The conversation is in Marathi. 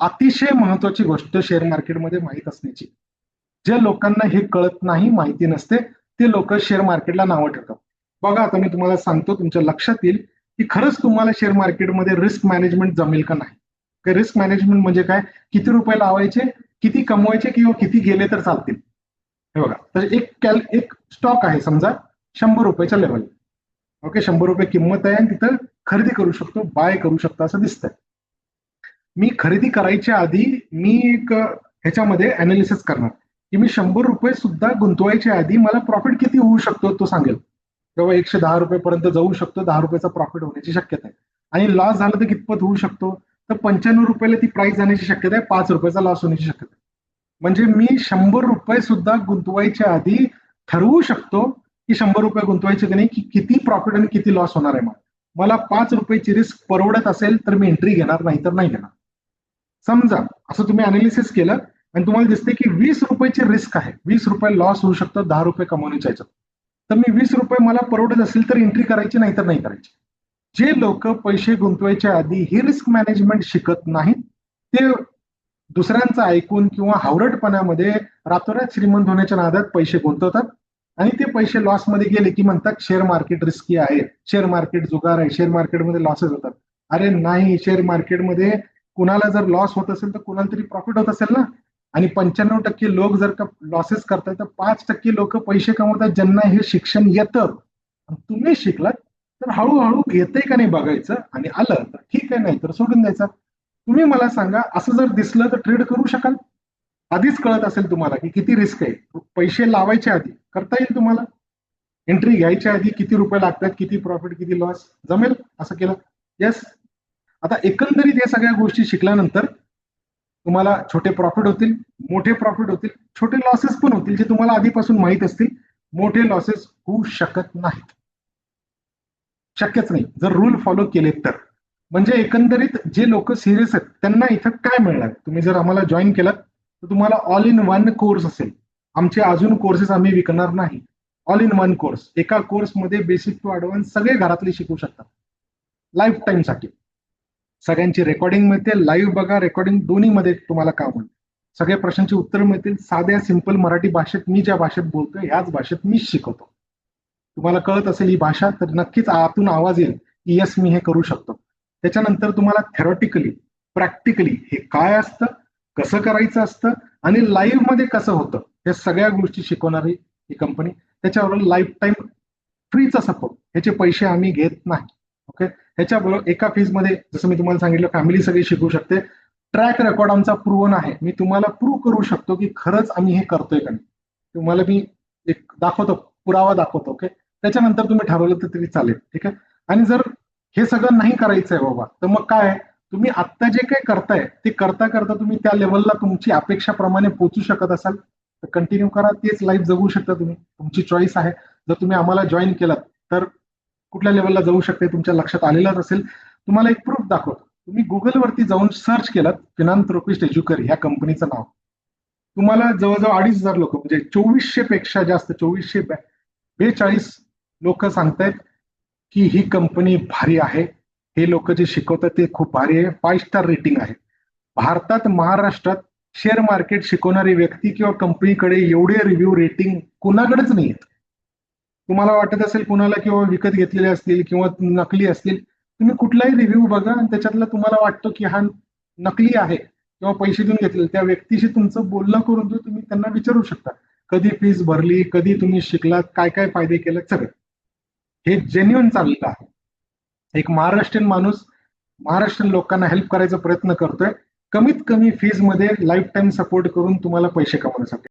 अतिशय महत्वाची गोष्ट शेअर मार्केटमध्ये माहीत असण्याची. जे लोकांना हे कळत नाही माहिती नसते ते लोक शेअर मार्केटला नावं ठेवतात. बघा आता मी तुम्हाला सांगतो तुमच्या लक्षात येईल की खरंच तुम्हाला शेअर मार्केटमध्ये रिस्क मॅनेजमेंट जमेल का नाही? रिस्क मॅनेजमेंट म्हणजे काय? किती रुपये लावायचे किती कमवायचे किंवा किती गेले तर चालतील? हे बघा तर एक कॅल एक स्टॉक आहे समजा शंभर रुपयाच्या लेवल ओके शंभर रुपये किंमत आहे आणि तिथं खरेदी करू शकतो बाय करू शकतो असं दिसतंय. मी खरेदी करायच्या आधी मी एक ह्याच्यामध्ये अनालिसिस करणार. की मी शंभर रुपये सुद्धा गुंतवायच्या आधी मला प्रॉफिट किती होऊ शकतो तो सांगेल. किंवा एकशे दहा रुपयेपर्यंत जाऊ शकतो दहा रुपयाचा प्रॉफिट होण्याची शक्यता आहे. आणि लॉस झाला तर कितपत होऊ शकतो? तर पंच्याण्णव रुपयाला ती प्राइस जाण्याची शक्यता आहे पाच रुपयाचा लॉस होण्याची शक्यता आहे. म्हणजे मी शंभर रुपये सुद्धा गुंतवायच्या आधी ठरवू शकतो की शंभर रुपये गुंतवायचे की नाही की किती प्रॉफिट आणि किती लॉस होणार आहे मला. मला पाच रुपयाची रिस्क परवडत असेल तर मी एंट्री घेणार नाही तर नाही घेणार. समजा असं तुम्ही अनालिसिस केलं आणि तुम्हाला दिसते की वीस रुपयाची रिस्क आहे. वीस रुपये लॉस होऊ शकतो दहा रुपये कमवण्याच्या याच्यात. तर मी वीस रुपये मला परवडत असेल तर एंट्री करायची नाही तर नाही करायची. जे लोक पैसे गुंतवायच्या आधी ही रिस्क मॅनेजमेंट शिकत नाहीत ते दुसऱ्यांचं ऐकून किंवा हावरटपणामध्ये रातोरात श्रीमंत होण्याच्या नादात पैसे गुंतवतात आणि ते पैसे लॉसमध्ये गेले की म्हणतात शेअर मार्केट रिस्की आहे. शेअर मार्केट जुगार आहे. शेअर मार्केटमध्ये लॉसेस होतात. अरे नाही शेअर मार्केटमध्ये कुणाला जर लॉस होत असेल तर कुणाला तरी प्रॉफिट होत असेल ना? आणि पंच्याण्णव टक्के लोक जर का लॉसेस करतात तर पाच टक्के लोक पैसे कमवतात ज्यांना हे शिक्षण येतं. तुम्ही शिकलात तर हळूहळू येतंय का नाही बघायचं आणि आलं तर ठीक आहे नाही तर सोडून द्यायचं. तुम्ही मला सांगा असं जर दिसलं तर ट्रेड करू शकाल? आधीच कळत असेल तुम्हाला की किती रिस्क आहे. पैसे लावायच्या आधी करता येईल तुम्हाला? एंट्री घ्यायच्या आधी किती रुपये लागतात किती प्रॉफिट किती लॉस जमेल? असं केलं? येस आता एकंदरीत या सगळ्या गोष्टी शिकल्यानंतर तुम्हाला छोटे प्रॉफिट होतील मोठे प्रॉफिट होतील छोटे लॉसेस पण होतील जे तुम्हाला आधीपासून माहीत असतील मोठे लॉसेस होऊ शकत नाहीत. शक्यच नाही. जर रूल फॉलो केले तर. म्हणजे एकंदरीत जे लोक सिरियस आहेत त्यांना इथं काय मिळणार? तुम्ही जर आम्हाला जॉईन केलात तर तुम्हाला ऑल इन वन कोर्स असेल. आमचे अजून कोर्सेस आम्ही विकणार नाही. ऑल इन वन कोर्स एका कोर्समध्ये बेसिक टू ॲडव्हान्स सगळे घरातले शिकू शकतात. लाईफ टाईमसाठी सगळ्यांची रेकॉर्डिंग मिळते लाईव्ह बघा रेकॉर्डिंग दोन्ही मध्ये तुम्हाला काम होईल. सगळ्या प्रश्नांची उत्तर मिळतील. साध्या सिंपल मराठी भाषेत मी ज्या भाषेत बोलतोय ह्याच भाषेत मीच शिकवतो. तुम्हाला कळत असेल ही भाषा तर नक्कीच आतून आवाज येईल की यस मी हे करू शकतो. त्याच्यानंतर तुम्हाला थेरॉटिकली प्रॅक्टिकली हे काय असतं कसं करायचं असतं आणि लाईव्हमध्ये कसं होतं या सगळ्या गोष्टी शिकवणारी ही कंपनी त्याच्यावर लाईफ टाईम फ्रीचा सपोर्ट ह्याचे पैसे आम्ही घेत नाही. ओके ह्याच्याबरोबर एका फीजमध्ये जसं मी तुम्हाला सांगितलं फॅमिली सगळी शिकू शकते. ट्रॅक रेकॉर्ड आमचा प्रूव्हन आहे. मी तुम्हाला प्रूव्ह करू शकतो की खरंच आम्ही हे करतोय का नाही. तुम्हाला मी एक दाखवतो पुरावा दाखवतो ओके त्याच्यानंतर तुम्ही ठरवलं तर तरी चालेल ठीक आहे? आणि जर हे सगळं नाही करायचं आहे बाबा तर मग काय तुम्ही आत्ता जे काही करताय ते करता करता तुम्ही त्या लेवलला तुमची अपेक्षाप्रमाणे पोहोचू शकत असाल. तर कंटिन्यू करा तेच लाईफ जगू शकता तुम्ही. तुमची चॉईस आहे. जर तुम्ही आम्हाला जॉईन केलात तर कुठल्या लेवलला जाऊ शकते तुमच्या लक्षात आलेलं असेल. तुम्हाला एक प्रूफ दाखवतो. तुम्ही गुगलवरती जाऊन सर्च केलात फिनांथ्रोपिस्ट एज्युकर ह्या कंपनीचं नाव. तुम्हाला जवळजवळ अडीच हजार लोक म्हणजे चोवीसशे पेक्षा जास्त चोवीसशे बेचाळीस लोक सांगतायत की ही कंपनी भारी आहे. हे लोक जे शिकवतात ते खूप भारी आहे. फाय स्टार रेटिंग आहे. भारतात महाराष्ट्रात शेअर मार्केट शिकवणारी व्यक्ती किंवा कंपनीकडे एवढे रिव्ह्यू रेटिंग कुणाकडेच नाही आहेत तुम्हाला वाटत असेल कुणाला किंवा विकत घेतलेले असतील किंवा नकली असतील तुम्ही कुठलाही रिव्ह्यू बघा आणि त्याच्यातला तुम्हाला वाटतं की हा नकली आहे किंवा पैसे देऊन घेतले त्या व्यक्तीशी तुमचं बोलणं करून तुम्ही त्यांना विचारू शकता. कधी फीस भरली कधी तुम्ही शिकलात काय काय फायदे केले सगळं. हे जेन्युन चाललेलं आहे. एक महाराष्ट्रीयन माणूस महाराष्ट्रीयन लोकांना हेल्प करायचा प्रयत्न करतोय. कमीत कमी फीजमध्ये लाईफ टाईम सपोर्ट करून तुम्हाला पैसे कमवण्यासाठी.